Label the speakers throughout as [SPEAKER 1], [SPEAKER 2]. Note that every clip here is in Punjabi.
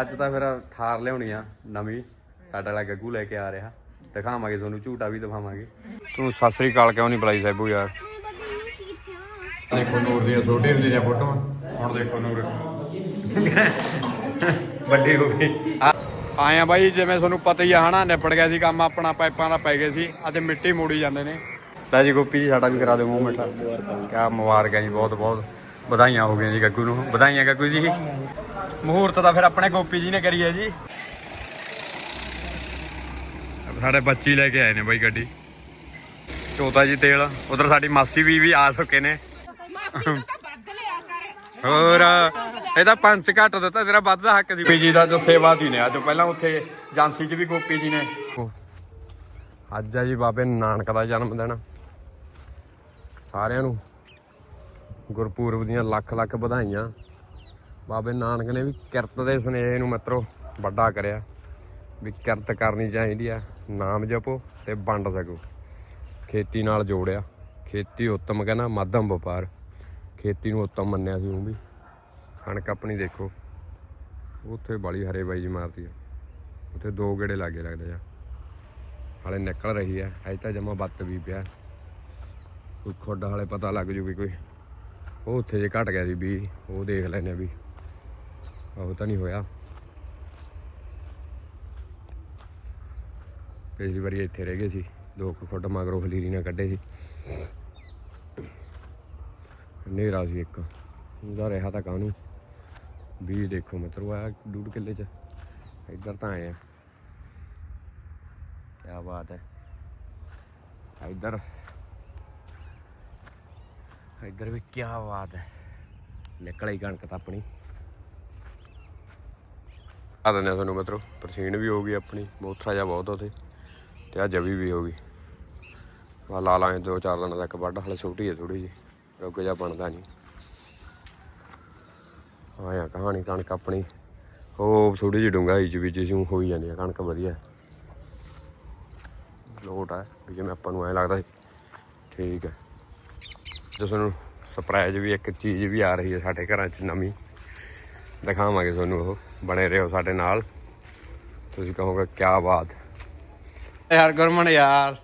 [SPEAKER 1] ਅੱਜ ਤਾਂ ਫਿਰ ਥਾਰ ਲਿਆਉਣੀ ਆ ਨਵੀਂ। ਸਾਡਾ ਵਾਲਾ ਗੱਗੂ ਲੈ ਕੇ ਆ ਰਿਹਾ। ਦਿਖਾਵਾਂਗੇ ਤੁਹਾਨੂੰ ਝੂਟਾ ਵੀ ਦਿਖਾਵਾਂਗੇ। ਤੂੰ ਸਤਿ ਸ੍ਰੀ ਅਕਾਲ ਕਿਉਂ ਨਹੀਂ ਬੁਲਾਈ ਸੈਬੂ ਯਾਰ? ਦੇਖੋ ਨੂਰ ਦੀਆਂ ਛੋਟੇ ਹੁੰਦੇ ਦੀਆਂ ਫੋਟੋਆਂ। ਹੁਣ ਦੇਖੋ ਨੂਰ। ਵੱਡੀ ਹੋ ਗਈ। ਆ- ਆਏ ਆ ਬਾਈ ਜਿਵੇਂ ਤੁਹਾਨੂੰ ਪਤਾ ਹੀ ਆ ਹਨਾ ਨਿਪੜ ਗਿਆ ਸੀ ਕੰਮ ਆਪਣਾ ਪਾਈਪਾਂ ਦਾ ਪੈ ਗਏ ਸੀ ਅੱਜ ਮਿੱਟੀ ਮੋੜੀ ਜਾਂਦੇ ਨੇ। ਲੈ ਜੀ ਗੋਪੀ ਜੀ ਸਾਡਾ ਵੀ ਕਰਾ ਦਿਓ ਮੂੰਹ ਮਿੱਠਾ। ਕਿਆ ਮੁਬਾਰਕਾਂ ਜੀ ਬਹੁਤ ਬਹੁਤ ਵਧਾਈਆਂ ਹੋ ਗਈਆਂ ਜੀ ਗੱਗੂ ਨੂੰ। ਵਧਾਈਆਂ ਗੱਗੂ ਜੀ। ਮਹੂਰਤ ਤਾਂ ਫਿਰ ਆਪਣੇ ਗੋਪੀ ਜੀ ਨੇ ਕਰੀ ਹੈ ਜੀ। ਸਾਡੇ ਬੱਚੀ ਲੈ ਕੇ ਆਏ ਨੇ ਬਾਈ ਗੱਡੀ। ਚੋਤਾ ਜੀ ਤੇਲ। ਉਧਰ ਸਾਡੀ ਮਾਸੀ ਵੀ ਵੀ ਆ ਚੁੱਕੇ ਨੇ। ਹੋਰ ਇਹਦਾ ਪੰਜ ਘੱਟ ਦਿੱਤਾ ਤੇਰਾ ਵੱਧ ਦਾ ਹੱਕ ਸੀ। ਗੋਪੀ ਜੀ ਦਾ ਜੋ ਸੇਵਾ ਦੀ ਨੇ ਅੱਜ ਪਹਿਲਾਂ ਉੱਥੇ ਝਾਂਸੀ 'ਚ ਵੀ ਗੋਪੀ ਜੀ ਨੇ। ਅੱਜ ਆ ਜੀ ਬਾਬੇ ਨਾਨਕ ਦਾ ਜਨਮ ਦਿਨ। ਸਾਰਿਆਂ ਨੂੰ ਗੁਰਪੂਰਬ ਦੀਆਂ ਲੱਖ ਲੱਖ ਵਧਾਈਆਂ। ਬਾਬੇ ਨਾਨਕ ਨੇ ਵੀ ਕਿਰਤ ਦੇ ਸੁਨੇਹੇ ਨੂੰ ਮਿੱਤਰੋ, ਵੱਡਾ ਕਰਿਆ ਵੀ ਕਿਰਤ ਕਰਨੀ ਚਾਹੀਦੀ ਆ, ਨਾਮ ਜਪੋ ਤੇ ਵੰਡ ਸਕੋ। ਖੇਤੀ ਨਾਲ ਜੋੜਿਆ। ਖੇਤੀ ਉੱਤਮ ਕਹਿੰਦਾ ਮਾਧਮ ਵਪਾਰ। ਖੇਤੀ ਨੂੰ ਉੱਤਮ ਮੰਨਿਆ ਸੀ ਉਹ ਵੀ। ਕਣਕ ਆਪਣੀ ਦੇਖੋ, ਉੱਥੇ ਬਾਲੀ ਹਰੇ ਬਾਈ ਜੀ ਮਾਰਦੀ ਆ। ਉੱਥੇ ਦੋ ਗੇੜੇ ਲਾਗੇ ਲੱਗਦੇ ਆ। ਹਾਲੇ ਨਿਕਲ ਰਹੀ ਆ, ਅਜੇ ਤਾਂ ਜਮਾ ਬੱਤ ਵੀ ਪਿਆ। ਕੋਈ ਖੁੱਡ ਹਾਲੇ ਪਤਾ ਲੱਗ ਜੂ ਵੀ ਕੋਈ। ਉਹ ਉੱਥੇ ਜੇ ਘਟ ਗਿਆ ਸੀ ਵੀ, ਉਹ ਦੇਖ ਲੈਨੇ ਵੀ। ਉਹ ਤਾਂ ਨਹੀਂ ਹੋਇਆ। ਪਿਛਲੀ ਵਾਰੀ ਇੱਥੇ ਰਹਿ ਗਏ ਸੀ। ਦੋ ਕੁ ਫੁੱਟ ਮਗਰੋਂ ਖਲੀਰੀ ਨਾਲ ਕੱਢੇ ਸੀ। ਹਨੇਰਾ ਸੀ ਇੱਕ। ਉਹਦਾ ਰਿਹਾ ਤਾਂ ਕਾਹਨੂੰ? ਵੀ ਦੇਖੋ ਮਿੱਤਰੋ ਆ ਡੂਡ ਕਿੱਲੇ ਚ। ਇੱਧਰ ਤਾਂ ਆਏ ਆ। ਕੀ ਬਾਤ ਹੈ। ਇੱਧਰ ਇੱਧਰ ਵੀ ਕੀ ਬਾਤ ਹੈ। ਨਿਕਲ ਆਈ ਕਣਕ ਤਾਂ ਆਪਣੀ। ਆ ਦਿੰਦੇ ਆ ਤੁਹਾਨੂੰ ਮਿੱਤਰੋ ਪਰਸੀਨ ਵੀ ਹੋ ਗਈ ਆਪਣੀ, ਮੋਥਰਾ ਜਾ ਬਹੁਤ ਉਥੇ, ਤੇ ਆ ਜਵੀ ਵੀ ਹੋ ਗਈ। ਆ ਲਾ ਲਾਂਗੇ ਦੋ ਚਾਰ ਦਿਨਾਂ ਤੱਕ ਵੱਢ, ਹਲੇ ਛੋਟੀ ਹੈ ਥੋੜੀ ਜੀ ਰੁਕ ਜਾ ਬਣਦਾ ਨਹੀਂ। ਆਇਆ ਕਹਾਣੀ ਕਣਕ ਆਪਣੀ, ਉਹ ਥੋੜੀ ਜਿਹੀ ਡੂੰਘਾਈ ਚ ਵੀ ਜਿਉਂ ਹੋਈ ਜਾਂਦੀ ਆ, ਕਣਕ ਵਧੀਆ। ਲੋਟ ਹੈ ਵੀ ਜਿਵੇਂ ਆਪਾਂ ਨੂੰ ਐ ਲੱਗਦਾ ਸੀ। ਠੀਕ ਹੈ। ਜਿਸ ਨੂੰ ਸਰਪ੍ਰਾਈਜ਼ ਵੀ ਇੱਕ ਚੀਜ਼ ਵੀ ਆ ਰਹੀ ਹੈ ਸਾਡੇ ਘਰਾਂ 'ਚ ਨਵੀਂ। ਦਿਖਾਵਾਂਗੇ ਤੁਹਾਨੂੰ ਉਹ ਬਣੇ ਰਹੋ ਸਾਡੇ ਨਾਲ। ਤੁਸੀਂ ਕਹੋਗੇ ਕੀ ਬਾਤ। ਯਾਰ ਗੁਰਮਨ ਯਾਰ।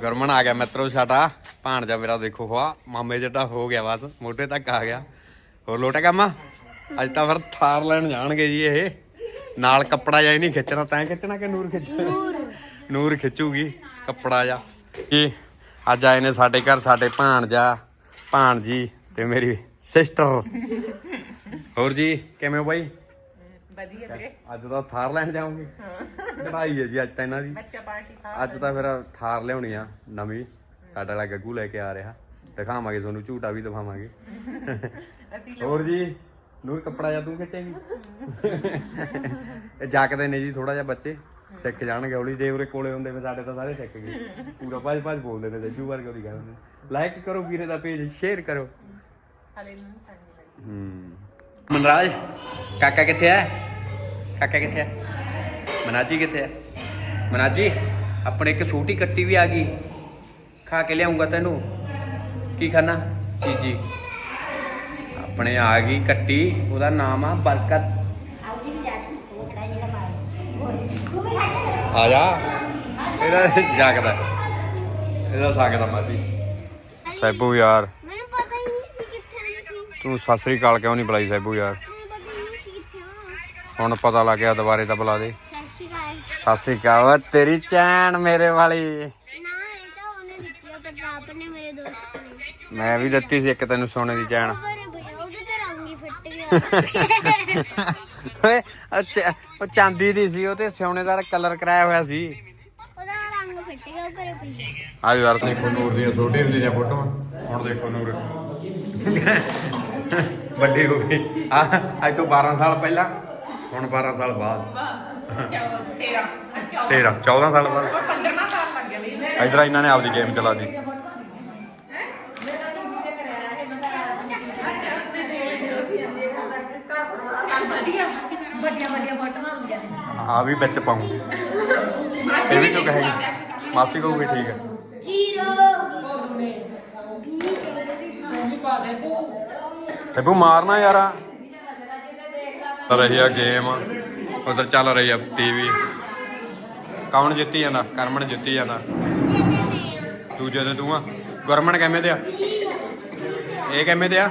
[SPEAKER 1] ਗੁਰਮਨ ਆ ਗਿਆ ਮਿੱਤਰੋ ਸਾਡਾ। ਭਾਣਜਾ ਮੇਰਾ ਦੇਖੋ ਹੋਆ ਮਾਮੇ ਜਿੱਡਾ ਹੋ ਗਿਆ ਬਸ ਮੋਢੇ ਤੱਕ ਆ ਗਿਆ। ਹੋਰ ਲੋਟਾ ਕੰਮ ਅੱਜ ਤਾਂ ਫਿਰ ਥਾਰ ਲੈਣ ਜਾਣਗੇ ਜੀ ਇਹ। ਨਾਲ ਕੱਪੜਾ ਜਾਂ ਨਹੀਂ ਖਿੱਚਣਾ ਤੈਂ ਖਿੱਚਣਾ ਕਿ ਨੂਰ ਖਿੱਚਣਾ? ਨੂਰ। ਖਿੱਚੂਗੀ ਕੱਪੜਾ ਜਾ ਕੀ ਅੱਜ ਆਏ ਨੇ ਸਾਡੇ ਘਰ ਸਾਡੇ ਭਾਣਜਾ। ਭਾਣਜੀ ਤੇ ਮੇਰੀ ਸਿਸਟਰ। ਹੋਰ ਜੀ ਕਿਵੇਂ ਹੋ ਬਾਈ?
[SPEAKER 2] ਵਧੀਆ ਵੀਰੇ।
[SPEAKER 1] ਅੱਜ ਤਾਂ ਥਾਰ ਲੈਣ ਜਾਓਗੇ ਲੜਾਈ ਹੈ ਜੀ ਅੱਜ ਤਾਂ ਇਹਨਾਂ ਦੀ।
[SPEAKER 2] ਬੱਚਾ ਪਾਰਟੀ ਖਾ
[SPEAKER 1] ਅੱਜ ਤਾਂ ਫਿਰ ਥਾਰ ਲਿਆਉਣੀ ਆ ਨਵੀਂ। ਸਾਡਾ ਵਾਲਾ ਗੱਗੂ ਲੈ ਕੇ ਆ ਰਿਹਾ। ਦਿਖਾਵਾਂਗੇ ਤੁਹਾਨੂੰ ਝੂਟਾ ਵੀ ਦਿਖਾਵਾਂਗੇ।
[SPEAKER 2] ਅਸੀਂ
[SPEAKER 1] ਹੋਰ ਜੀ ਨੂਰ ਕੱਪੜਾ ਜਾਂ ਤੂੰ ਖਿੱਚੇਂਗੀ? ਇਹ ਜਾਕਦੇ ਨੇ ਜੀ ਥੋੜਾ ਜਿਹਾ ਬੱਚੇ। ਸਿੱਖ ਜਾਣਗੇ ਹੌਲੀ ਜੇ ਉਰੇ ਕੋਲੇ ਹੁੰਦੇ ਵੇ ਸਾਡੇ ਤਾਂ ਸਾਰੇ ਸਿੱਖ ਗਏ। ਪੂਰਾ ਭੱਜ ਭੱਜ ਬੋਲਦੇ ਨੇ ਜੱਜੂ ਵਰਗੇ ਉਹਦੀ ਨੇ। ਲਾਈਕ ਕਰੋ ਵੀਰੇ ਦਾ ਪੇਜ ਸ਼ੇਅਰ ਕਰੋ।
[SPEAKER 2] ਹਲੇ ਨੂੰ ਸੰਗ ਲੱਗੀ।
[SPEAKER 1] ਹੂੰ। ਮਨਰਾਜ ਕਾਕਾ ਕਿੱਥੇ ਹੈ ਕਾਕਾ ਕਿੱਥੇ ਹੈ ਮਨਾਜੀ ਕਿੱਥੇ ਹੈ ਮਨਾਜੀ ਆਪਣੇ ਇੱਕ ਛੋਟੀ ਕੱਟੀ ਵੀ ਆ ਗਈ। ਖਾ ਕੇ ਲਿਆਉਂਗਾ ਤੈਨੂੰ। ਕੀ ਖਾਣਾ? ਚੀਜੀ। ਆਪਣੇ ਆ ਗਈ ਕੱਟੀ ਉਹਦਾ ਨਾਮ ਆ ਬਰਕਤ। ਆ ਜਾ। ਇਹਦਾ ਜਾਗਦਾ। ਇਹਦਾ ਸਾਗਦਾ ਮਾਸੀ। ਸੈਬੂ ਯਾਰ।
[SPEAKER 3] ਮੈਨੂੰ ਪਤਾ ਹੀ ਨਹੀਂ ਸੀ ਕਿੱਥੇ ਸੀ।
[SPEAKER 1] ਤੂੰ ਸਤਿ ਸ੍ਰੀ ਅਕਾਲ ਕਿਉਂ ਨਹੀਂ ਬੁਲਾਈ ਸੈਬੂ ਯਾਰ?
[SPEAKER 3] ਮੈਨੂੰ ਪਤਾ ਹੀ ਨਹੀਂ ਸੀ ਕਿੱਥੇ ਆਉਣਾ
[SPEAKER 1] ਹੁਣ ਪਤਾ ਲੱਗ ਗਿਆ ਦੁਬਾਰੇ ਤਾਂ ਬੁਲਾ ਦੇ।
[SPEAKER 3] ਸਤਿ ਸ਼੍ਰੀ ਅਕਾਲ।
[SPEAKER 1] ਸਤਿ ਸ੍ਰੀ ਅਕਾਲ। ਓਏ ਤੇਰੀ ਚੈਨ ਮੇਰੇ ਵਾਲੀ।
[SPEAKER 3] ਨਾ ਇਹ ਤਾਂ ਉਹਨੇ ਦਿੱਤੀ ਆ ਪ੍ਰਤਾਪ ਨੇ ਮੇਰੇ ਦੋਸਤ ਨੇ।
[SPEAKER 1] ਮੈਂ ਵੀ ਦਿੱਤੀ ਸੀ ਇੱਕ ਤੈਨੂੰ ਸੋਨੇ ਦੀ ਚੈਨ।
[SPEAKER 3] ਪਰ ਉਹਦੇ ਤੇ ਰੰਗ ਹੀ ਫਿੱਟ ਗਿਆ।
[SPEAKER 1] ਓਏ ਅੱਛਾ ਉਹ ਚਾਂਦੀ ਦੀ ਸੀ ਉਹ ਤੇ ਸੋਨੇ ਦਾ ਕਲਰ ਕਰਾਇਆ ਹੋਇਆ ਸੀ।
[SPEAKER 3] ਉਹਦਾ ਰੰਗ ਫਿੱਟ ਗਿਆ ਪਰ ਭਈਆ
[SPEAKER 1] ਆ ਯਾਰ ਦੇਖੋ ਨੂਰ ਦੀਆਂ ਛੋਟੇ ਹੁੰਦੇ ਫੋਟੋਆਂ ਹੁਣ ਦੇਖੋ ਨੂਰ। ਵੱਡੀ ਹੋ ਗਈ। ਆ ਅੱਜ ਤੋਂ 12 ਸਾਲ ਪਹਿਲਾਂ। ਹੁਣ 12 ਸਾਲ ਬਾਅਦ।
[SPEAKER 2] ਤੇਰਾ
[SPEAKER 1] 13 14 ਸਾਲ ਬਾਅਦ।
[SPEAKER 2] 15ਵਾਂ ਸਾਲ ਲੱਗ ਗਿਆ ਵੀਰੇ
[SPEAKER 1] ਇਧਰ ਇਹਨਾਂ ਨੇ ਆਪਦੀ ਗੇਮ ਚਲਾ ਦੀ
[SPEAKER 2] ਚੱਲ ਵਧੀਆ ਮਾਸੀ ਵੱਡੀਆਂ ਵੱਡੀਆਂ ਫੋਟੋਆਂ ਹੁੰਦੀਆਂ ਨੇ
[SPEAKER 1] ਆ ਵੀ ਵਿੱਚ ਪਾਉਂਗੀ। ਇਹ ਵੀ ਤੂੰ ਕਹੇਗੀ। ਮਾਸੀ ਕਹੂਗੀ ਠੀਕ ਹੈ
[SPEAKER 3] ਜੀਰੋ।
[SPEAKER 1] ਤੇ ਤੂੰ ਮਾਰਨਾ ਯਾਰਾ। ਚੱਲ ਰਹੀ ਆ ਗੇਮ। ਉਧਰ ਚੱਲ ਰਹੀ ਆ ਟੀਵੀ। ਕੌਣ ਜਿੱਤੀ ਜਾਂਦਾ? ਕਰਮਨ ਜਿੱਤੀ ਜਾਂਦਾ। ਦੂਜੇ ਤੇ ਤੂੰ ਆ। ਗੁਰਮਨ ਕਿਵੇਂ ਤੇ ਆ? ਇਹ ਕਿਵੇਂ ਤੇ ਆ?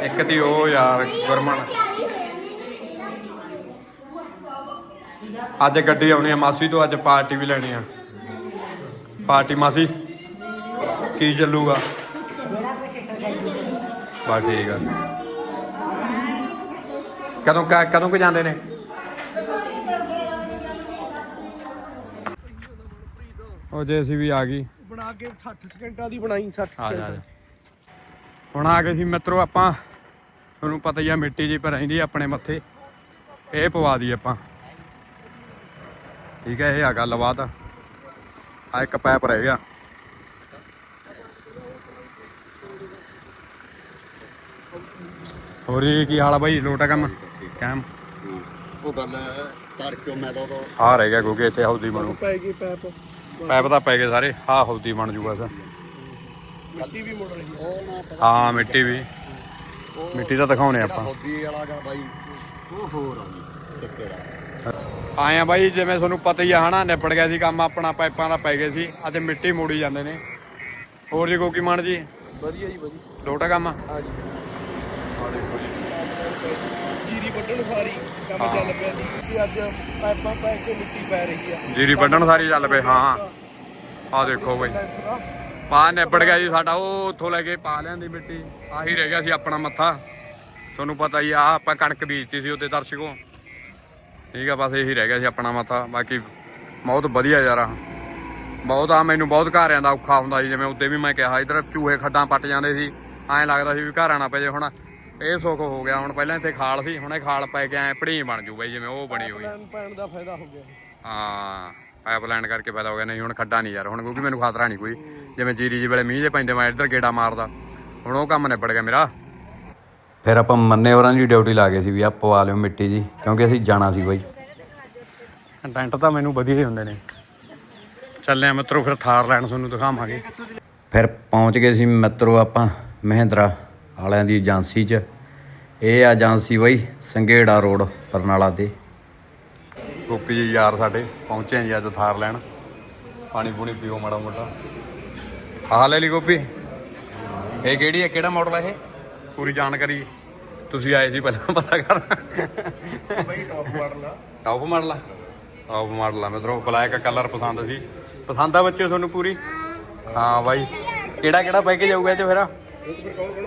[SPEAKER 1] ਇੱਕ ਦੀ ਉਹ ਯਾਰ ਗੁਰਮਨ। ਅੱਜ ਗੱਡੀ ਆਉਣੀ ਆ ਮਾਸੀ ਤੋਂ ਅੱਜ ਪਾਰਟੀ ਵੀ ਲੈਣੀ ਆ। ਪਾਰਟੀ ਮਾਸੀ? ਕੀ ਚੱਲੂਗਾ? ਬਾ ਠੀਕ ਆ। ਕਦੋਂ ਕ- ਕਦੋਂ ਕੁ ਜਾਂਦੇ ਨੇ? ਉਹ ਜੇ ਅਸੀਂ ਵੀ ਆ ਗਈ।
[SPEAKER 4] ਬਣਾ ਕੇ 60 ਸਕਿੰਟਾਂ ਦੀ ਬਣਾਈ 60
[SPEAKER 1] ਆ ਜਾ ਆ ਜਾ। ਹੁਣ ਆ ਗਏ ਸੀ ਮਿੱਤਰੋ ਆਪਾਂ। ਤੁਹਾਨੂੰ ਪਤਾ ਹੀ ਆ ਮਿੱਟੀ ਜੀ ਪਰ ਰਹਿੰਦੀ ਆਪਣੇ ਮੱਥੇ। ਇਹ ਪਵਾ ਦੀ ਆਪਾਂ। ਠੀਕ ਹੈ ਇਹ ਆ ਗੱਲਬਾਤ। ਆ ਇੱਕ ਪੈਪ ਰਹਿ ਗਿਆ। ਹੋਰ ਕੀ ਹਾਲ ਆ ਬਾਈ? ਲੋਟਾ ਕੰਮ? ਕੈਮ
[SPEAKER 5] ਉਹ ਗੱਲ ਤੜਕੇ ਮੈਂ ਤਾਂ ਉਦੋਂ
[SPEAKER 1] ਆ ਰਹਿ ਗਿਆ ਕਿਉਂਕਿ ਇੱਥੇ ਹੌਦੀ ਬਣੂ।
[SPEAKER 4] ਪੈ ਗਈ ਪੈਪ।
[SPEAKER 1] ਪੈਪ ਤਾਂ ਪੈ ਗਏ ਸਾਰੇ ਆ ਹੌਦੀ ਬਣ ਜੂ ਬਸ।
[SPEAKER 4] ਮਿੱਟੀ ਵੀ ਮੁੜ ਰਹੀ ਹੈ।
[SPEAKER 5] ਉਹ ਨਾ ਪਤਾ
[SPEAKER 1] ਹਾਂ ਮਿੱਟੀ ਵੀ। ਮਿੱਟੀ ਤਾਂ ਦਿਖਾਉਣੇ ਆਪਾਂ।
[SPEAKER 5] ਹੌਦੀ ਵਾਲਾ ਗਾ ਬਾਈ ਉਹ ਹੋਰ ਆ ਜੀ ਟਿੱਕੇ ਦਾ।
[SPEAKER 1] ਆਏ ਆ ਬਾਈ ਜਿਵੇਂ ਤੁਹਾਨੂੰ ਪਤਾ ਹੀ ਆ ਹਨਾ ਨਿਪੜ ਗਿਆ ਸੀ ਕੰਮ ਆਪਣਾ ਪਾਈਪਾਂ ਦਾ ਪੈ ਗਏ ਸੀ ਅਤੇ ਮਿੱਟੀ ਮੋੜੀ ਜਾਂਦੇ ਨੇ। ਹੋਰ ਜੀ ਕੋਕੀ ਮਾਨ ਜੀ?
[SPEAKER 4] ਵਧੀਆ ਜੀ ਵਧੀਆ।
[SPEAKER 1] ਲੋਟਾ ਕੰਮ?
[SPEAKER 4] ਹਾਂ ਜੀ ਜੀਰੀ ਵੱਢਣ ਸਾਰੀ ਕੰਮ ਚੱਲ ਪਿਆ ਕਿ ਅੱਜ ਪਾਈਪਾਂ ਪੈ ਕੇ ਮਿੱਟੀ ਪੈ ਰਹੀ ਆ।
[SPEAKER 1] ਜੀਰੀ ਵੱਢਣ ਸਾਰੀ ਚੱਲ ਪਏ ਹਾਂ। ਆ ਦੇਖੋ ਬਾਈ। ਪਾ ਨਿਪੜ ਗਿਆ ਜੀ ਸਾਡਾ ਉਹ ਉੱਥੋਂ ਲੈ ਕੇ ਪਾ ਲਿਆਂਦੀ ਮਿੱਟੀ। ਆਹੀ ਰਹਿ ਗਿਆ ਸੀ ਆਪਣਾ ਮੱਥਾ। ਤੁਹਾਨੂੰ ਪਤਾ ਹੀ ਆ ਆਪਾਂ ਕਣਕ ਬੀਜਤੀ ਸੀ ਉੱਤੇ ਦਰਸ਼ਕੋ। ਠੀਕ ਆ ਬਸ ਇਹੀ ਰਹਿ ਗਿਆ ਸੀ ਆਪਣਾ ਮੱਥਾ। ਬਾਕੀ ਬਹੁਤ ਵਧੀਆ ਯਾਰ ਆ। ਬਹੁਤ ਆ ਮੈਨੂੰ ਬਹੁਤ ਘਰਿਆਂ ਦਾ ਔਖਾ ਹੁੰਦਾ ਸੀ ਜਿਵੇਂ ਉੱਤੇ ਵੀ ਮੈਂ ਕਿਹਾ ਇਧਰ ਚੂਹੇ ਖੱਡਾਂ ਪੱਟ ਜਾਂਦੇ ਸੀ। ਐਂ ਲੱਗਦਾ ਸੀ ਵੀ ਘਰਾਂ ਨਾ ਪੈ ਜੇ ਹੁਣ। ਇਹ ਸੁੱਖ ਹੋ ਗਿਆ ਹੁਣ ਪਹਿਲਾਂ ਇੱਥੇ ਖਾਲ ਸੀ ਹੁਣ ਇਹ ਖਾਲ ਪੈ ਕੇ ਐ ਪੜੀ ਬਣ ਜੂ ਬਈ ਜਿਵੇਂ ਉਹ ਬਣੀ ਹੋਈ।
[SPEAKER 4] ਪੈਣ ਦਾ ਫਾਇਦਾ ਹੋ ਗਿਆ।
[SPEAKER 1] ਹਾਂ ਪਾਈਪਲਾਈਨ ਕਰਕੇ ਫਾਇਦਾ ਹੋ ਗਿਆ ਨਹੀਂ ਹੁਣ ਖੱਡਾ ਨਹੀਂ ਯਾਰ ਹੁਣ ਕਿਉਂਕਿ ਮੈਨੂੰ ਖਤਰਾ ਨਹੀਂ ਕੋਈ। ਜਿਵੇਂ ਜੀਰੀ ਜੀ ਵੇਲੇ ਮੀਂਹ ਜੇ ਪੈਂਦੇ ਮੈਂ ਇੱਧਰ ਗੇੜਾ ਮਾਰਦਾ। ਹੁਣ ਉਹ ਕੰਮ ਨਿਬੜ ਗਿਆ ਮੇਰਾ। ਫਿਰ ਆਪਾਂ ਮੰਨੇ ਹੋਰਾਂ ਦੀ ਡਿਊਟੀ ਲਾ ਗਏ ਸੀ ਵੀ ਆ ਪਵਾ ਲਿਓ ਮਿੱਟੀ ਜੀ ਕਿਉਂਕਿ ਅਸੀਂ ਜਾਣਾ ਸੀ ਬਾਈ। ਕੰਟੈਂਟ ਤਾਂ ਮੈਨੂੰ ਵਧੀਆ ਹੀ ਹੁੰਦੇ ਨੇ। ਚੱਲੇ ਆ ਮਿੱਤਰੋ ਫਿਰ ਥਾਰ ਲੈਣ ਤੁਹਾਨੂੰ ਦਿਖਾਵਾਂਗੇ। ਫਿਰ ਪਹੁੰਚ ਗਏ ਸੀ ਮਿੱਤਰੋ ਆਪਾਂ ਮਹਿੰਦਰਾ ਵਾਲਿਆਂ ਦੀ ਏਜੰਸੀ 'ਚ। ਇਹ ਆ ਏਜੰਸੀ ਬਾਈ ਸੰਘੇੜਾ ਰੋਡ ਬਰਨਾਲਾ ਤੇ ਗੋਪੀ ਜੀ ਯਾਰ ਸਾਡੇ ਪਹੁੰਚੇ ਜੀ ਅੱਜ ਥਾਰ ਲੈਣ। ਪਾਣੀ ਪੂਣੀ ਪੀਓ ਮਾੜਾ ਮੋਟਾ। ਆਹ ਲੈ ਲਈ ਗੋਪੀ। ਇਹ ਕਿਹੜੀ ਹੈ? ਕਿਹੜਾ ਮਾਡਲ ਹੈ ਇਹ? ਪੂਰੀ ਜਾਣਕਾਰੀ ਤੁਸੀਂ ਆਏ ਸੀ ਪਹਿਲਾਂ ਪਤਾ ਕਰ।
[SPEAKER 5] ਬਾਈ ਟੌਪ ਮਾਡਲ ਆ।
[SPEAKER 1] ਟੌਪ ਮਾਡਲ ਆ? ਟੌਪ ਮਾਡਲ ਆ ਮਿੱਤਰੋ ਬਲੈਕ ਕਲਰ ਪਸੰਦ ਸੀ। ਪਸੰਦ ਆ ਬੱਚੇ ਤੁਹਾਨੂੰ ਪੂਰੀ? ਹਾਂ ਬਾਈ। ਕਿਹੜਾ ਕਿਹੜਾ ਪੈ ਕੇ ਜਾਊਗਾ ਇਹ ਚ ਫਿਰ?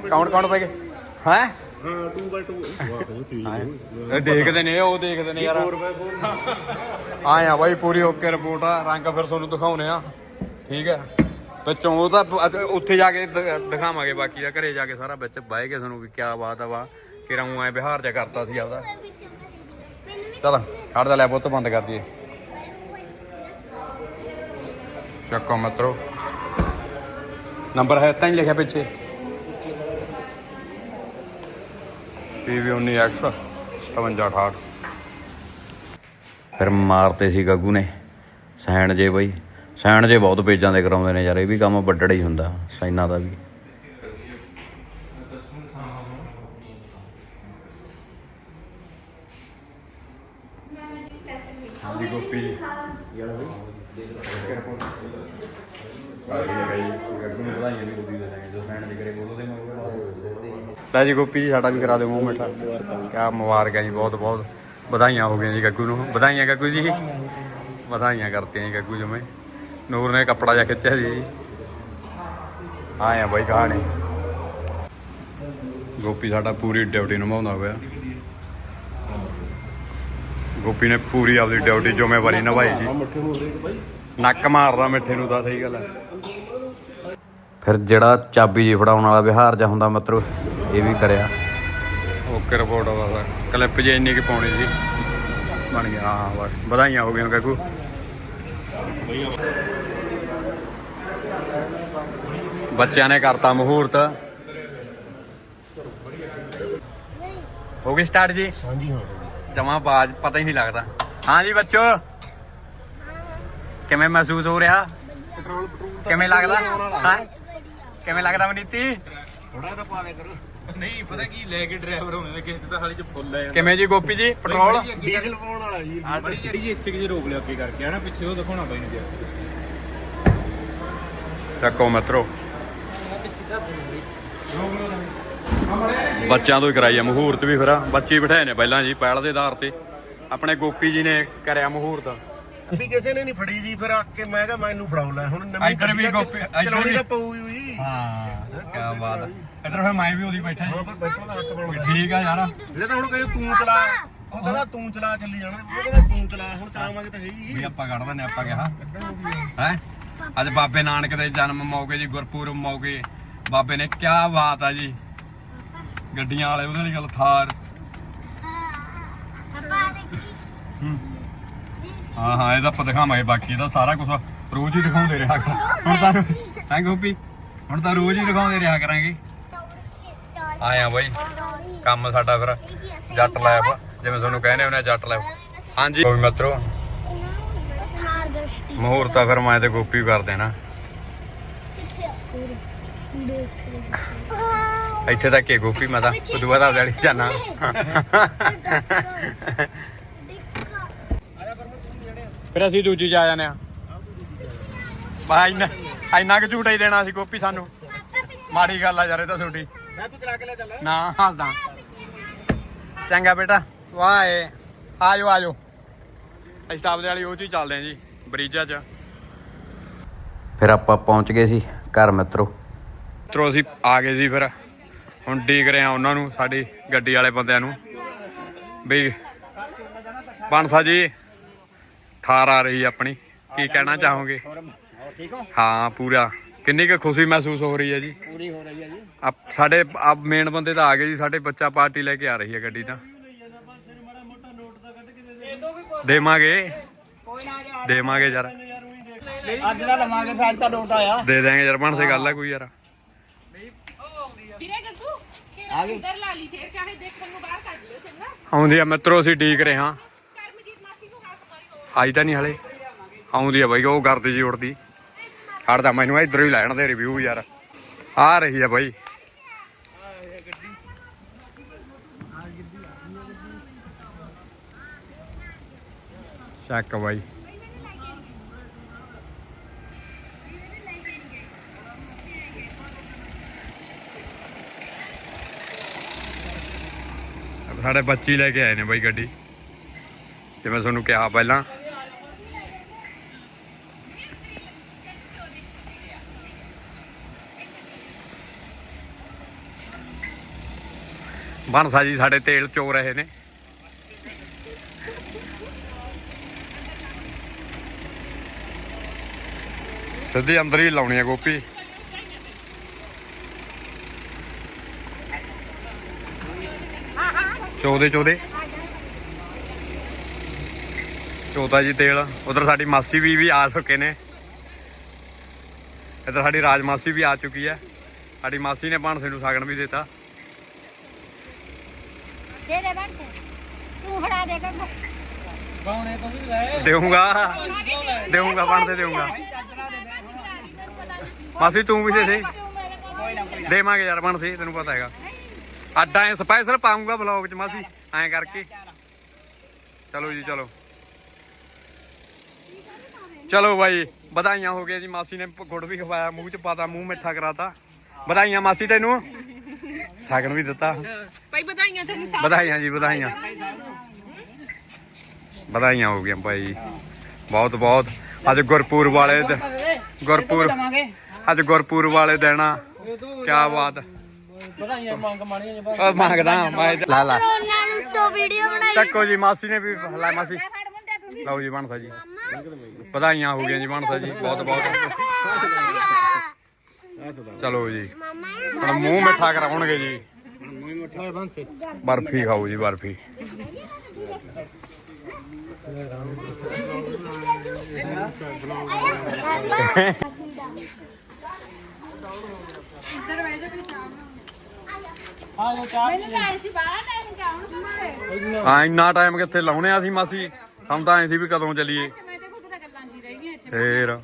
[SPEAKER 1] ਕੌਣ ਕੌਣ ਪੈ ਕੇ? ਹੈ?
[SPEAKER 5] ਹਾਂ 2x2 ਵਾਹ ਬਹੁਤ ਹੀ।
[SPEAKER 1] ਇਹ ਦੇਖਦੇ ਨੇ ਉਹ ਦੇਖਦੇ ਨੇ ਯਾਰ। ਆਇਆ ਬਾਈ ਪੂਰੀ ਓਕੇ ਰਿਪੋਰਟ ਆ। ਰੰਗ ਫਿਰ ਤੁਹਾਨੂੰ ਦਿਖਾਉਨੇ ਆ। ਠੀਕ ਹੈ ਵਿੱਚੋਂ ਉਹ ਤਾਂ ਬ- ਉੱਥੇ ਜਾ ਕੇ ਦ- ਦਿਖਾਵਾਂਗੇ ਬਾਕੀ ਦਾ, ਘਰੇ ਜਾ ਕੇ ਸਾਰਾ ਵਿੱਚ ਬਾਏ ਕੇ ਤੁਹਾਨੂੰ ਵੀ ਕਿਆ ਬਾਤ ਆ ਵਾ ਕਿਰਾਂ ਉਹ ਐ ਬਿਹਾਰ ਜਾ ਕਰਤਾ ਸੀ ਆਪਦਾ। ਚਲ ਕੱਢ ਦਾ ਲੈ ਬੁੱਤ ਬੰਦ ਕਰ ਦਈਏ। ਚੱਕੋ ਮਿੱਤਰੋ। ਨੰਬਰ ਹੈ ਤਾਂ ਹੀ ਲਿਖਿਆ ਪਿੱਛੇ। ਪੀਵੀ 19X 5768 ਫਿਰ ਮਾਰਤੇ ਸੀ ਗੱਗੂ ਨੇ ਸੈਣ ਜੇ ਬਈ। ਸੈਣ ਜੇ ਬਹੁਤ ਪੇਜਾਂ ਦੇ ਕਰਾਉਂਦੇ ਨੇ ਯਾਰ, ਇਹ ਵੀ ਕੰਮ ਵੱਡੜਾ ਹੀ ਹੁੰਦਾ, ਸਾਈਨਾਂ ਦਾ ਵੀ। ਹਾਂਜੀ ਗੋਪੀ ਜੀ ਲੈ ਜੀ, ਗੋਪੀ ਜੀ, ਸਾਡਾ ਵੀ ਕਰਾ ਦਿਓ ਮੂੰਹ ਮਿੱਠਾ। ਕਿਆ ਮੁਬਾਰਕਾਂ ਜੀ, ਬਹੁਤ ਬਹੁਤ। ਵਧਾਈਆਂ ਹੋ ਗਈਆਂ ਜੀ, ਗੱਗੂ ਨੂੰ। ਵਧਾਈਆਂ, ਗੱਗੂ ਜੀ। ਵਧਾਈਆਂ ਕਰਤੀਆਂ ਜੀ, ਗੱਗੂ ਜਮੇ। ਨੂਰ ਨੇ ਕੱਪੜਾ ਜਿਹਾ ਖਿੱਚਿਆ ਸੀ ਆਇਆ ਬਾਈ ਕਹਾਣੀ। ਗੋਪੀ ਸਾਡਾ ਪੂਰੀ ਡਿਊਟੀ ਨਿਭਾਉਂਦਾ ਹੋਇਆ ਗੋਪੀ ਨੇ ਪੂਰੀ ਆਪਦੀ ਡਿਊਟੀ ਜ਼ਿੰਮੇਵਾਰੀ ਨਿਭਾਈ ਜੀ। ਨੱਕ ਮਾਰਦਾ ਮਿੱਠੇ ਨੂੰ ਤਾਂ ਸਹੀ ਗੱਲ ਹੈ ਫਿਰ ਜਿਹੜਾ ਚਾਬੀ ਜੀ ਫੜਾਉਣ ਵਾਲਾ ਵਿਹਾਰ ਜਾਂ ਹੁੰਦਾ ਮਤਲਬ ਇਹ ਵੀ ਕਰਿਆ। ਓਕੇ ਰਿਪੋਰਟ ਆ ਬਸ। ਕਲਿੱਪ ਜੇ ਇੰਨੀ ਕਿ ਪਾਉਣੀ ਸੀ। ਬਣ ਗਿਆ। ਹਾਂ, ਬਸ। ਵਧਾਈਆਂ ਹੋ ਗਈਆਂ ਕਾਕੂ। ਬੱਚਿਆਂ ਨੇ ਕਰਤਾ ਮਹੂਰਤ। ਹੋ ਗਈ ਸਟਾਰਟ ਜੀ?
[SPEAKER 5] ਹਾਂਜੀ ਹਾਂ।
[SPEAKER 1] ਜਮਾ ਬਾਜ ਪਤਾ ਹੀ ਨਹੀਂ ਲੱਗਦਾ। ਹਾਂ ਜੀ ਬੱਚੋ। ਕਿਵੇਂ ਮਹਿਸੂਸ ਹੋ ਰਿਹਾ? ਕਿਵੇਂ ਲੱਗਦਾ? ਹਾਂ? ਕਿਵੇਂ ਲੱਗਦਾ ਮਨੀਤੀ?
[SPEAKER 5] ਥੋੜਾ ਤਾਂ ਪਾਵੇ ਕਰੋ।
[SPEAKER 6] ਨਹੀਂ ਪਤਾ ਕੀ ਲੈ ਕੇ ਡਰਾਈਵਰ ਹੋਣੇ ਨੇ ਕਿਸੇ ਦਾ ਹਾਲੀ ਚ ਫੁੱਲ ਆ
[SPEAKER 1] ਕਿਵੇਂ ਜੀ ਗੋਪੀ ਜੀ ਪੈਟਰੋਲ
[SPEAKER 5] ਡੀਜ਼ਲ ਪਾਉਣ ਵਾਲਾ ਜੀ
[SPEAKER 6] ਬੜੀ ਜਿਹੜੀ ਜੀ ਇੱਥੇ ਕਿ ਰੋਕ ਲਿਆ ਅੱਗੇ ਕਰਕੇ ਹਨਾ ਪਿੱਛੇ ਉਹ ਦਿਖਾਉਣਾ ਪਈ ਨਹੀਂ
[SPEAKER 1] ਚੱਕੋ ਮਿੱਤਰੋ ਬੱਚਿਆਂ ਤੋਂ ਹੀ ਕਰਾਈ ਆ ਮਹੂਰਤ ਵੀ ਫਿਰ ਬੱਚੇ ਹੀ ਬਿਠਾਏ ਨੇ ਪਹਿਲਾਂ ਜੀ ਪਹਿਲ ਦੇ ਆਧਾਰ ਤੇ ਆਪਣੇ ਗੋਪੀ ਜੀ ਨੇ ਕਰਿਆ ਮਹੂਰਤ
[SPEAKER 5] ਵੀ ਕਿਸੇ ਨੇ ਨਹੀਂ ਫੜੀ ਜੀ ਫਿਰ ਆ ਕੇ ਮੈਂ ਕਿਹਾ ਮੈਨੂੰ ਫੜਾਉ ਲੈ ਹੁਣ ਨਵੀਂ
[SPEAKER 1] ਇੱਧਰ ਵੀ ਗੋਪੀ- ਇੱਧਰ
[SPEAKER 5] ਚਲਾਉਣੀ
[SPEAKER 1] ਵੀ-
[SPEAKER 5] ਤਾਂ ਪਊਗੀ ਵੀ
[SPEAKER 1] ਹਾਂ ਕੀ ਬਾਤ ਹੈ ਇਧਰ ਫਿਰ ਮੈਂ ਵੀ ਉਹਦੀ ਬੈਠਾ
[SPEAKER 5] ਹਾਂ ਪਰ ਬੈਠੋ ਦਾ ਹੱਥ ਬਣਾਉਣਾ
[SPEAKER 1] ਠੀਕ ਆ ਯਾਰ।
[SPEAKER 5] ਜੇ ਤਾਂ ਹੁਣ ਕਹੇ ਤੂੰ ਚਲਾ ਉਹ ਕਹਿੰਦਾ ਤੂੰ ਚਲਾ ਚੱਲੀ ਜਾਣਾ। ਉਹ ਕਹਿੰਦਾ ਤੂੰ ਚਲਾ ਹੁਣ ਚਲਾਵਾਂਗੇ ਤਾਂ ਹੈ
[SPEAKER 1] ਵੀ
[SPEAKER 5] ਹੀ
[SPEAKER 1] ਆਪਾਂ ਕੱਢ ਦਿੰਦੇ ਆਪਾਂ ਕਿਹਾ। ਹੈ ਅੱਜ ਬਾਬੇ ਨਾਨਕ ਦੇ ਜਨਮ ਮੌਕੇ ਜੀ ਗੁਰਪੁਰਬ ਮੌਕੇ। ਬਾਬੇ ਨੇ ਕੀ ਬਾਤ ਆ ਜੀ। ਗੱਡੀਆਂ ਵਾਲੇ ਉਹਦੇ ਲਈ ਗੱਲ ਥਾਰ। ਹਾਂ। ਹਾਂ। ਇਹਦਾ ਆਪਾਂ ਦਿਖਾਵਾਂਗੇ ਬਾਕੀ ਇਹਦਾ ਸਾਰਾ ਕੁਝ ਰੋਜ਼ ਹੀ ਦਿਖਾਉਂਦੇ ਰਿਹਾ ਕਰ। ਹੁਣ ਤਾਂ ਹੈ ਗੋਪੀ? ਹੁਣ ਤਾਂ ਰੋਜ਼ ਹੀ ਦਿਖਾਉਂਦੇ ਰਿਹਾ ਕਰਾਂਗੇ। ਆਏ ਆ ਬਾਈ। ਕੰਮ ਸਾਡਾ ਫਿਰ ਜੱਟ ਲਾਈਫ ਜਿਵੇਂ ਤੁਹਾਨੂੰ ਕਹਿੰਦੇ ਹੁੰਦੇ ਜੱਟ ਲਾਈਫ ਹਾਂਜੀ। ਕੋਈ ਮਿੱਤਰੋ ਮਹੂਰਤਾ ਫਿਰ ਮੈਂ ਤੇ ਗੋਪੀ ਕਰਦੇ ਨਾ ਇੱਥੇ ਤੱਕ ਹੀ ਗੋਪੀ ਮੈਂ ਤਾਂ ਉਦੋਂ ਬਾਅਦ ਵਾਲੀ ਜਾਣਾ। ਫਿਰ ਅਸੀਂ ਦੂਜੀ ਜਾ ਜਾਂਦੇ ਆ। ਬਾਈ ਇੰਨਾ ਇੰਨਾ ਕਿ ਝੂਟਾ ਹੀ ਦੇਣਾ ਸੀ ਗੋਪੀ ਸਾਨੂੰ। ਮਾੜੀ ਗੱਲ ਆ ਯਾਰ ਇਹ ਤਾਂ ਛੋਟੀ
[SPEAKER 5] ਮੈਂ ਤੂੰ ਚਲਾ ਕੇ ਲੈ ਚੱਲ।
[SPEAKER 1] ਨਾ ਹੱਸਦਾ। ਚੰਗਾ ਬੇਟਾ ਵਾਏ ਆਜੋ ਆਜੋ ਅਸੀਂ ਤਾਂ ਆਪਦੇ ਵਾਲੀ ਉਹ ਚ ਹੀ ਚੱਲਦੇ ਆਂ ਜੀ ਬਰੀਜਾ ਚ। ਫਿਰ ਆਪਾਂ ਪਹੁੰਚ ਗਏ ਸੀ ਘਰ ਮਿੱਤਰੋ। ਮਿੱਤਰੋ ਅਸੀਂ ਆ ਗਏ ਸੀ ਫਿਰ। ਹੁਣ ਡੀਕ ਰਹੇ ਆ ਉਹਨਾਂ ਨੂੰ ਸਾਡੀ ਗੱਡੀ ਵਾਲੇ ਬੰਦਿਆਂ ਨੂੰ। ਵੀ ਬਾਂਸਾ ਜੀ ਥਾਰ ਆ ਰਹੀ ਆਪਣੀ। ਕੀ ਕਹਿਣਾ ਚਾਹੋਗੇ?
[SPEAKER 5] ਹਾਂ
[SPEAKER 1] ਪੂਰਾ। ਕਿੰਨੀ ਕੁ ਖੁਸ਼ੀ ਮਹਿਸੂਸ ਹੋ ਰਹੀ ਹੈ ਜੀ?
[SPEAKER 5] ਪੂਰੀ ਹੋ ਰਹੀ ਹੈ ਜੀ।
[SPEAKER 1] ਆ ਸਾਡੇ ਆ ਮੇਨ ਬੰਦੇ ਤਾਂ ਆ ਗਏ ਜੀ ਸਾਡੇ ਬੱਚਾ ਪਾਰਟੀ ਲੈ ਕੇ ਆ ਰਹੀ ਹੈ ਗੱਡੀ ਤਾਂ। ਦੇਵਾਂਗੇ। ਦੇਵਾਂਗੇ ਯਾਰ
[SPEAKER 5] ਅੱਜ ਦਾ ਲਵਾਂਗੇ ਫਿਰ ਤਾਂ ਲੋਟ ਆਇਆ।
[SPEAKER 1] ਦੇ ਦਾਂਗੇ ਯਾਰ ਬਣ ਸੇ ਗੱਲ ਆ ਕੋਈ ਯਾਰ।
[SPEAKER 2] ਵੀਰੇ ਗੱਗੂ
[SPEAKER 5] ਆ ਗਈ।
[SPEAKER 2] ਉਧਰ ਲਾ ਲਈ ਫੇਰ ਚਾਹੇ ਦੇਖਣ ਨੂੰ ਬਾਹਰ ਕੱਢ ਲਿਓ ਚੰਗਾ?
[SPEAKER 1] ਆਉਂਦੀ ਆ ਮਿੱਤਰੋ ਅਸੀਂ ਡੀਕ ਰਹੇ ਹਾਂ।
[SPEAKER 2] ਕਰਮਜੀਤ ਮਾਸੀ ਨੂੰ ਹੱਥ ਮਾਰੀ
[SPEAKER 1] ਆਈ ਤਾਂ ਨਹੀਂ ਹਲੇ। ਆਉਂਦੀ ਆ ਬਾਈ ਉਹ ਕਰਦੀ ਜੀ ਉੜਦੀ। ਛੱਡਦਾ, ਮੈਨੂੰ ਇਧਰੋਂ ਹੀ ਲੈਣ ਦੇ ਰਿਵਿਊ ਯਾਰ। ਆ ਰਹੀ ਆ ਬਾਈ। ਚੱਕ ਬਾਈ। ਸਾਡੇ ਬੱਚੀ ਲੈ ਕੇ ਆਏ ਨੇ ਬਾਈ ਗੱਡੀ। ਜਿਵੇਂ ਤੁਹਾਨੂੰ ਕਿਹਾ ਪਹਿਲਾਂ ਬਣਸਾ ਜੀ, ਸਾਡੇ ਤੇਲ ਚੋ ਰਹੇ ਨੇ। ਸਿੱਧੀ ਅੰਦਰ ਹੀ ਲਾਉਣੀ ਆ ਗੋਪੀ। ਚੋਦੇ ਚੋਦੇ। ਚੋਦਾ ਜੀ ਤੇਲ। ਉਧਰ ਸਾਡੀ ਮਾਸੀ ਵੀ ਵੀ ਆ ਚੁੱਕੇ ਨੇ। ਇੱਧਰ ਸਾਡੀ ਰਾਜ ਮਾਸੀ ਵੀ ਆ ਚੁੱਕੀ ਹੈ ਸਾਡੀ ਮਾਸੀ ਨੇ ਬਾਣਸੇ ਨੂੰ ਸਾਗਣ ਵੀ ਦਿੱਤਾ।
[SPEAKER 3] ਦੇ ਦੇ ਬੰਦ ਤੂੰ ਫੜਾ ਦੇ ਗੱਗੂ
[SPEAKER 1] ਦੇਊਂਗਾ। ਦੇਊਂਗਾ ਬਣਦੇ ਦੇਊਂਗਾ। ਮਾਸੀ ਤੂੰ ਵੀ ਦੇ ਦੇ। ਦੇਵਾਂਗੇ ਯਾਰ ਬਣਸੇ ਤੈਨੂੰ ਪਤਾ ਹੈਗਾ। ਅੱਡਾ ਐ ਸਪੈਸ਼ਲ ਪਾਉਂਗਾ ਬਲੌਗ ਚ ਮਾਸੀ ਐਂ ਕਰਕੇ। ਚਲੋ ਜੀ ਚਲੋ। ਚਲੋ ਬਾਈ ਵਧਾਈਆਂ ਹੋ ਗਈਆਂ ਜੀ। ਮਾਸੀ ਨੇ ਗੁੜ ਵੀ ਖਵਾਇਆ ਮੂੰਹ ਚ ਪਾਤਾ ਮੂੰਹ ਮਿੱਠਾ ਕਰਾਤਾ। ਵਧਾਈਆਂ ਮਾਸੀ ਤੈਨੂੰ। ਸਾਗਣ ਵੀ ਦਿੱਤਾ।
[SPEAKER 2] ਭਾਈ ਵਧਾਈਆਂ ਤੁਹਾਨੂੰ ਸਾ
[SPEAKER 1] ਵਧਾਈਆਂ ਜੀ ਵਧਾਈਆਂ। ਵਧਾਈਆਂ ਹੋ ਗਈਆਂ ਭਾਈ ਬਹੁਤ ਬਹੁਤ। ਅੱਜ ਗੁਰਪੁਰਬ ਵਾਲੇ ਦ- ਅੱਜ ਗੁਰਪੁਰਬ ਵਾਲੇ ਦਿਨ ਕੀ ਬਾਤ।
[SPEAKER 4] ਵਧਾਈਆਂ ਮੰਗ ਮਾਣੀਆਂ ਜੀ
[SPEAKER 1] ਉਹ ਮੰਗਦਾ ਮੈਂ ਲਾ ਲਾ।
[SPEAKER 3] ਉਹਨਾਂ ਨੂੰ ਤੋਂ ਵੀਡੀਓ ਬਣਾਈ।
[SPEAKER 1] ਚੱਕੋ ਜੀ ਮਾਸੀ ਨੇ ਵੀ ਲੈ ਮਾਸੀ। ਲਓ ਜੀ ਬਣਸਾ ਜੀ। ਵਧਾਈਆਂ ਹੋ ਗਈਆਂ ਜੀ ਬਣਸਾ ਜੀ। ਬਹੁਤ ਬਹੁਤ। ਚਲੋ ਜੀ।
[SPEAKER 3] ਮਾਮਾ।
[SPEAKER 1] ਹੁਣ ਮੂੰਹ ਮਿੱਠਾ ਕਰਾਉਣਗੇ ਜੀ। ਬਰਫੀ ਖਾਓ ਜੀ ਬਰਫੀ।
[SPEAKER 2] ਮੈਨੂੰ ਤਾਂ ਐ ਸੀ ਬਾਹਰ ਟਾਈਮ ਕਾਉਣ ਮੈਂ
[SPEAKER 1] ਹਾਂ ਇੰਨਾ ਟਾਈਮ ਕਿੱਥੇ ਲਾਉਣੇ ਆ ਸੀ ਮਾਸੀ? ਸਾਨੂੰ ਤਾਂ ਐ ਸੀ ਵੀ ਕਦੋਂ ਚੱਲੀਏ।
[SPEAKER 2] ਤੇ ਖੁਦ ਤਾਂ ਗੱਲਾਂ ਜੀ ਰਹੀ ਗਈਆਂ ਇੱਥੇ।
[SPEAKER 1] ਫੇਰ।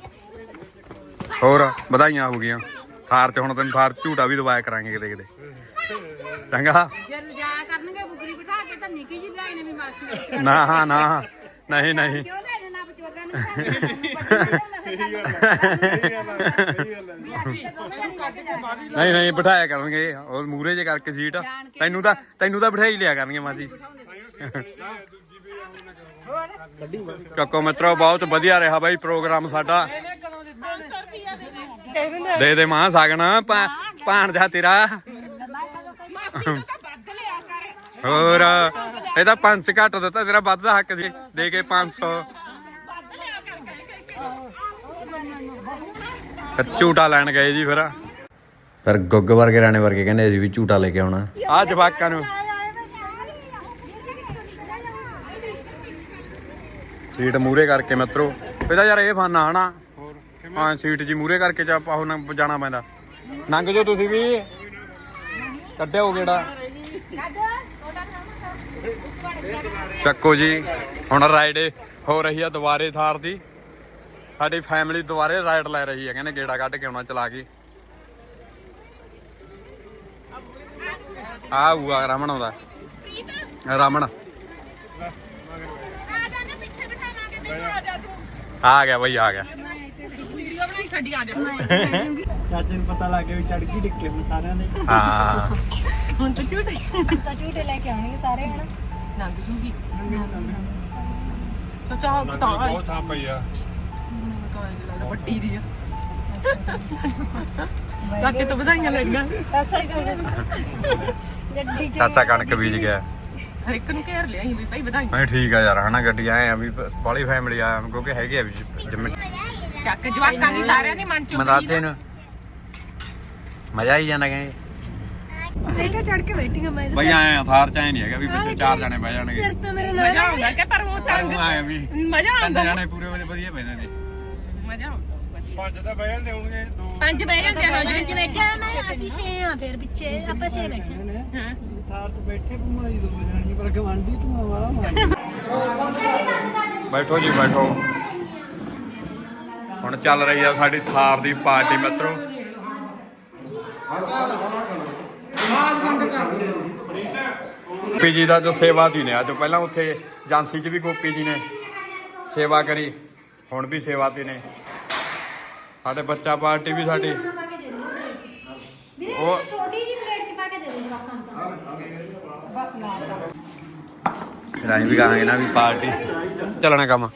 [SPEAKER 1] ਹੋਰ ਵਧਾਈਆਂ ਹੋ ਗਈਆਂ। ਥਾਰ ਤੇ ਹੁਣ ਤੈਨੂੰ ਥਾਰ ਝੂਟਾ ਵੀ ਦਵਾਇਆ ਕਰਾਂਗੇ ਕਿਤੇ ਕਿਤੇ। ਚੰਗਾ?
[SPEAKER 2] ਜੇ ਲਿਜਾਇਆ ਕਰਨਗੇ ਬੁਗਰੀ ਬਿਠਾ ਕੇ ਤਾਂ ਨਿੱਕੀ ਜੀ ਲੈ ਨੇ ਵੀ ਮਾਸੀ
[SPEAKER 1] ਨਾ। ਨਾ ਨਹੀਂ ਨਹੀਂ।
[SPEAKER 2] ਕਿਉਂ ਬਚੋਗਾ ਨੂੰ
[SPEAKER 1] ਨਹੀਂ। ਨਹੀਂ ਬਿਠਾਇਆ ਕਰਨਗੇ। ਉਹ ਮੂਰੇ ਜੇ ਕਰਕੇ ਸੀਟ। ਤੈਨੂੰ ਤਾਂ ਤੈਨੂੰ ਤਾਂ ਬਿਠਾਈ ਲਿਆ ਕਰਨਗੇ ਮਾਸੀ। ਕੱਕੋ ਮਿੱਤਰੋ ਬਹੁਤ ਵਧੀਆ ਰਿਹਾ ਬਾਈ ਪ੍ਰੋਗਰਾਮ ਸਾਡਾ। ਦੇ ਦੇ ਮਾਂ ਸਾਗਣ ਭਾਣ ਜਾ ਤੇਰਾ। ਹੋਰ ਇਹਦਾ 5 ਘੱਟ ਦਿੱਤਾ ਤੇਰਾ ਵੱਧ ਦਾ ਹੱਕ ਸੀ ਦੇ ਕੇ 500 ਫਿਰ ਝੂਟਾ ਲੈਣ ਗਏ ਜੀ ਫਿਰ।
[SPEAKER 7] ਫਿਰ ਗੁੱਗ ਵਰਗੇ ਰਾਣੇ ਵਰਗੇ ਕਹਿੰਦੇ ਅਸੀਂ ਵੀ ਝੂਟਾ ਲੈ ਕੇ ਆਉਣਾ।
[SPEAKER 1] ਆ ਜਵਾਕਾਂ ਨੂੰ। ਸੀਟ ਮੂਰੇ ਕਰਕੇ ਮਿੱਤਰੋ। ਇਹਦਾ ਯਾਰ ਇਹ ਫਾਨਾ ਹਨਾ? ਹਾਂ ਸੀਟ ਜੀ ਮੂਰੇ ਕਰਕੇ ਚ ਆਪਾਂ ਹੁਣ ਜਾਣਾ ਪੈਂਦਾ। ਲੰਘ ਜਾਓ ਤੁਸੀਂ ਵੀ। ਕੱਢਿਓ ਗੇੜਾ। ਚੱਕੋ ਜੀ ਹੁਣ ਰਾਈਡ ਹੋ ਰਹੀ ਆ ਦੁਬਾਰੇ ਥਾਰ ਦੀ। ਸਾਡੀ ਫੈਮਿਲੀ ਦੁਬਾਰੇ ਰਾਈਡ ਲੈ ਰਹੀ ਹੈ ਕਹਿੰਦੇ ਗੇੜਾ ਕੱਢ ਕੇ ਆਉਣਾ ਚਲਾ ਕੇ ਆ ਹੁਆ ਰਮਣ ਆਉਂਦਾ ਰਮਣ ਆ ਗਿਆ ਬਈ ਆ ਗਿਆ।
[SPEAKER 4] ਚਾਚੇ ਨੂੰ ਪਤਾ ਲੱਗ ਗਿਆ ਵੀ ਚੜ ਗਈ ਟਿੱਕੇ ਨੂੰ ਸਾਰਿਆਂ ਦੇ।
[SPEAKER 1] ਹਾਂ।
[SPEAKER 2] ਝੂਟੇ ਲੈ ਕੇ ਆਉਣਗੇ ਸਾਰੇ ਹਨਾ? ਨੰਗ ਜੂਗੀ ਚਾਚਾ ਤਾਂ
[SPEAKER 6] ਬਹੁਤ ਥਾਂ ਪਈ ਆ।
[SPEAKER 2] ਵੱਡੀ ਜੀ ਚਾਚੇ ਤੋਂ ਵਧਾਈਆਂ ਲੈਣੀਆਂ
[SPEAKER 1] ਚਾਚਾ ਕਣਕ ਬੀਜ ਗਿਆ।
[SPEAKER 2] ਹਰ ਇੱਕ ਨੂੰ ਘੇਰ ਲਿਆ ਸੀ ਵੀ ਭਾਈ ਵਧਾਈਆਂ।
[SPEAKER 1] ਨਹੀਂ ਠੀਕ ਆ ਯਾਰ ਹਨਾ ਗੱਡੀ ਆਏ ਆ ਵੀ ਬਾਲੀ ਫੈਮਿਲੀ ਆ ਕਿਉਂਕਿ ਹੈਗੇ ਆ ਵੀ ਜਿੰਮੇ
[SPEAKER 2] ਚੱਕ ਜਵਾਕਾਂ ਦੀ ਸਾਰਿਆਂ ਦੀ ਮਨ ਚ
[SPEAKER 1] ਮਨਾਤੇ ਨੂੰ। ਮਜ਼ਾ ਹੀ ਜਾਂਦਾ ਕਹਿੰਦੇ।
[SPEAKER 3] ਤੇ ਚੜ ਕੇ ਬੈਠੀ ਮੈਂ
[SPEAKER 1] ਬਈ ਆਏ ਆ ਥਾਰ ਚ ਆਏ ਨਹੀਂ ਹੈਗਾ ਵੀ ਵਿੱਚ ਚਾਰ ਜਣੇ ਬਹਿ ਜਾਣਗੇ।
[SPEAKER 3] ਤਾਂ ਮੇਰੇ
[SPEAKER 2] ਮਜ਼ਾ ਆਉਂਦਾ ਕਿ ਪਰ ਉਹ
[SPEAKER 1] ਪਰ
[SPEAKER 2] ਤੰਗ
[SPEAKER 1] ਉਹ ਆਏ ਵੀ
[SPEAKER 2] ਮਜ਼ਾ
[SPEAKER 1] ਤਿੰਨ
[SPEAKER 2] ਆਉਂਦਾ।
[SPEAKER 1] ਜਣੇ ਪੂਰੇ ਵਧੀਆ ਵਧੀਆ ਬਹਿੰਦੇ ਨੇ।
[SPEAKER 2] ਮਜ਼ਾ ਆਉਂਦਾ
[SPEAKER 6] ਪੰਜ ਤਾਂ ਬਹਿ ਜਾਂਦੇ ਹੋਣਗੇ ਦੋ
[SPEAKER 2] ਪੰਜ ਬਹਿ ਜਾਂਦੇ ਹਾਂ
[SPEAKER 3] ਪੰਜ ਬੈਠਾ ਮੈਂ ਅਸੀਂ ਛੇ ਆ ਫਿਰ ਪਿੱਛੇ ਆਪਾਂ ਛੇ ਬੈਠੇ
[SPEAKER 2] ਹਾਂ।
[SPEAKER 4] ਥਾਰ ਤੇ ਬੈਠੇ ਘੁਮਾਈ ਦੋ ਜਾਣੀ ਪਰ ਗਵਾਂਢੀ ਤੂੰ ਵਾਲਾ ਮਾਰ
[SPEAKER 1] ਬੈਠੋ ਜੀ ਬੈਠੋ। ਹੁਣ ਚੱਲ ਰਹੀ ਆ ਸਾਡੀ ਥਾਰ ਦੀ ਪਾਰਟੀ ਮਿੱਤਰੋ। ਗੋਪੀ ਜੀ ਦਾ ਜੋ ਸੇਵਾ ਦੀ ਨੇ ਅੱਜ ਪਹਿਲਾਂ ਉੱਥੇ ਏਜੰਸੀ 'ਚ ਵੀ ਗੋਪੀ ਜੀ ਨੇ ਸੇਵਾ ਕਰੀ ਹੁਣ ਵੀ ਸੇਵਾ ਤੇ ਨੇ। ਸਾਡੇ ਬੱਚਾ ਪਾਰਟੀ ਵੀ ਸਾਡੀ। ਉਹ
[SPEAKER 3] ਛੋਟੀ ਜੀ ਪਲੇਟ ਚ ਪਾ ਕੇ ਦੇ ਦੇ ਜਵਾਕਾਂ ਨੂੰ।
[SPEAKER 1] ਰਾਈ ਵੀ ਕਹਾਂਗੇ ਨਾ ਵੀ ਪਾਰਟੀ ਚੱਲਣਾ ਕੰਮ।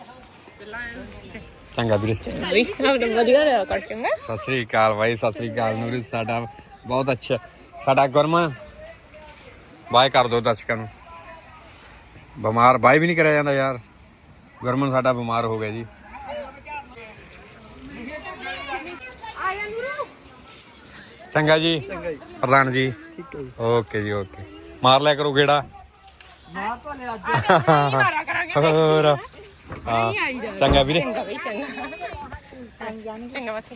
[SPEAKER 1] ਚੰਗਾ ਵੀਰੇ।
[SPEAKER 2] ਵੀ ਵਧੀਆ ਰਿਹਾ ਕਰ ਚੰਗਾ।
[SPEAKER 1] ਸਤਿ ਸ੍ਰੀ ਅਕਾਲ ਬਾਈ ਸਤਿ ਸ੍ਰੀ ਅਕਾਲ ਨੂਰੀ ਸਾਡਾ ਬਹੁਤ ਅੱਛਾ ਸਾਡਾ ਗੁਰਮਾ। ਬਾਏ ਕਰ ਦੋ ਦਰਸ਼ਕਾਂ ਨੂੰ। ਬਿਮਾਰ ਬਾਈ ਵੀ ਨਹੀਂ ਕਰਿਆ ਜਾਂਦਾ ਯਾਰ। ਗੁਰਮਨ ਸਾਡਾ ਬਿਮਾਰ ਹੋ ਗਿਆ ਜੀ। ਚੰਗਾ ਜੀ। ਪ੍ਰਧਾਨ ਜੀ।
[SPEAKER 4] ਠੀਕ ਹੈ ਜੀ
[SPEAKER 1] ਓਕੇ ਜੀ ਓਕੇ। ਮਾਰ ਲਿਆ ਕਰੋ ਗੇੜਾ।
[SPEAKER 4] ਮਾਰ ਤਾਂ ਅੱਜ।
[SPEAKER 2] ਮਾਰਾ ਕਰਾਂਗੇ
[SPEAKER 1] ਹੋਰ। ਚੰਗਾ ਵੀਰੇ
[SPEAKER 2] ਚੰਗਾ ਬਈ ਚੰਗਾ ਚੰਗਾ ਮੱਥੇ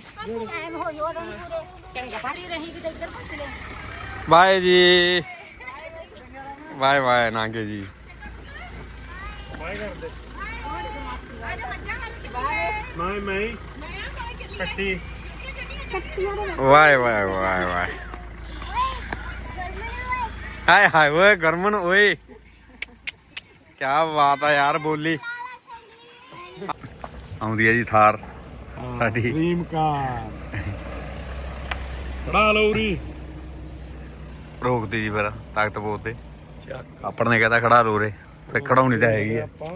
[SPEAKER 3] ਐਮ ਹੋ ਜੋ ਚੰਗਾ ਪਾਰੀ ਰਹੀ ਕਿ ਇੱਧਰ ਪੱਕ ਲੈ
[SPEAKER 1] ਬਾਏ ਜੀ ਬਾਏ ਬਾਏ ਨਾਂਗੇ ਜੀ
[SPEAKER 6] ਮੈਂ ਮੈਂ ਕੱਟੀ
[SPEAKER 1] ਵਾਏ ਵਾਏ ਵਾਏ ਵਾਏ ਹਾਏ ਹਾਏ ਓਏ ਗਰਮਨ ਓਏ ਕੀ ਬਾਤ ਆ ਯਾਰ ਬੋਲੀ ਆਉਂਦੀ ਹੈ ਜੀ ਥਾਰ ਸਾਡੀ।
[SPEAKER 6] ਰੀਮ ਕਾਰ ਖੜਾ ਲਓ
[SPEAKER 1] ਰੋਕਦੀ ਜੀ ਫਿਰ ਤਾਕਤ ਬੋਤ ਤੇ। ਆਪਣ ਨੇ ਕਹਤਾ ਖੜਾ ਰੋ ਰੇ ਤੇ ਖੜਾਉਣੀ ਤਾਂ ਹੈਗੀ ਆ।
[SPEAKER 6] ਆਪਾਂ